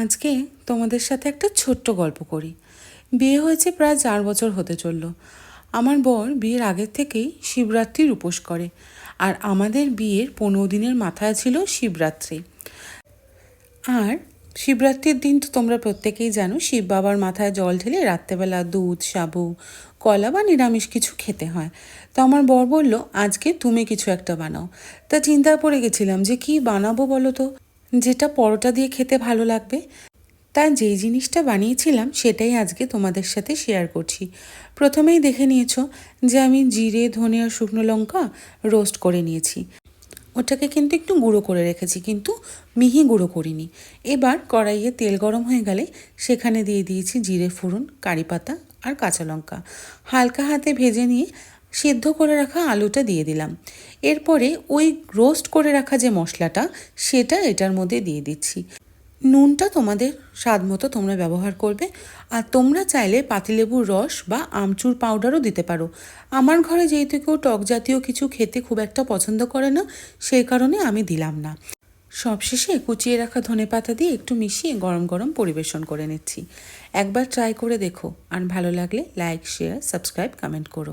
আজকে তোমাদের সাথে একটা ছোট্ট গল্প করি। বিয়ে হয়েছে প্রায় চার বছর হতে চলল। আমার বর বিয়ের আগের থেকেই শিবরাত্রির উপোস করে আর আমাদের বিয়ের পনেরো দিনের মাথায় ছিল শিবরাত্রি। আর শিবরাত্রির দিন তো তোমরা প্রত্যেকেই জানো, শিব বাবার মাথায় জল ঢেলে রাত্রেবেলা দুধ, সাবু, কলা বা নিরামিষ কিছু খেতে হয়। তো আমার বর বলল, আজকে তুমি কিছু একটা বানাও। তা চিন্তায় পড়ে গেছিলাম যে কি বানাবো বলো তো? যেটা পরোটা দিয়ে খেতে ভালো লাগবে, তা যেই জিনিসটা বানিয়েছিলাম সেটাই আজকে তোমাদের সাথে শেয়ার করছি। প্রথমেই দেখে নিয়েছো যে আমি জিরে, ধনে আর শুকনো লঙ্কা রোস্ট করে নিয়েছি। ওটাকে কিন্তু একটু গুঁড়ো করে রেখেছি, কিন্তু মিহি গুঁড়ো করিনি। এবার কড়াইয়ে তেল গরম হয়ে গেলে সেখানে দিয়ে দিয়েছি জিরে, ফোড়ন, কারি পাতা আর কাঁচা লঙ্কা। হালকা হাতে ভেজে নিয়ে সেদ্ধ করে রাখা আলুটা দিয়ে দিলাম। এরপরে ওই রোস্ট করে রাখা যে মশলাটা, সেটা এটার মধ্যে দিয়ে দিচ্ছি। নুনটা তোমাদের স্বাদ মতো তোমরা ব্যবহার করবে। আর তোমরা চাইলে পাতিলেবুর রস বা আমচুর পাউডারও দিতে পারো। আমার ঘরে যেহেতু কেউ টক জাতীয় কিছু খেতে খুব একটা পছন্দ করে না, সেই কারণে আমি দিলাম না। সবশেষে কুচিয়ে রাখা ধনে পাতা দিয়ে একটু মিশিয়ে গরম গরম পরিবেশন করে নিচ্ছি। একবার ট্রাই করে দেখো। আর ভালো লাগলে লাইক শেয়ার সাবস্ক্রাইব কমেন্ট করো।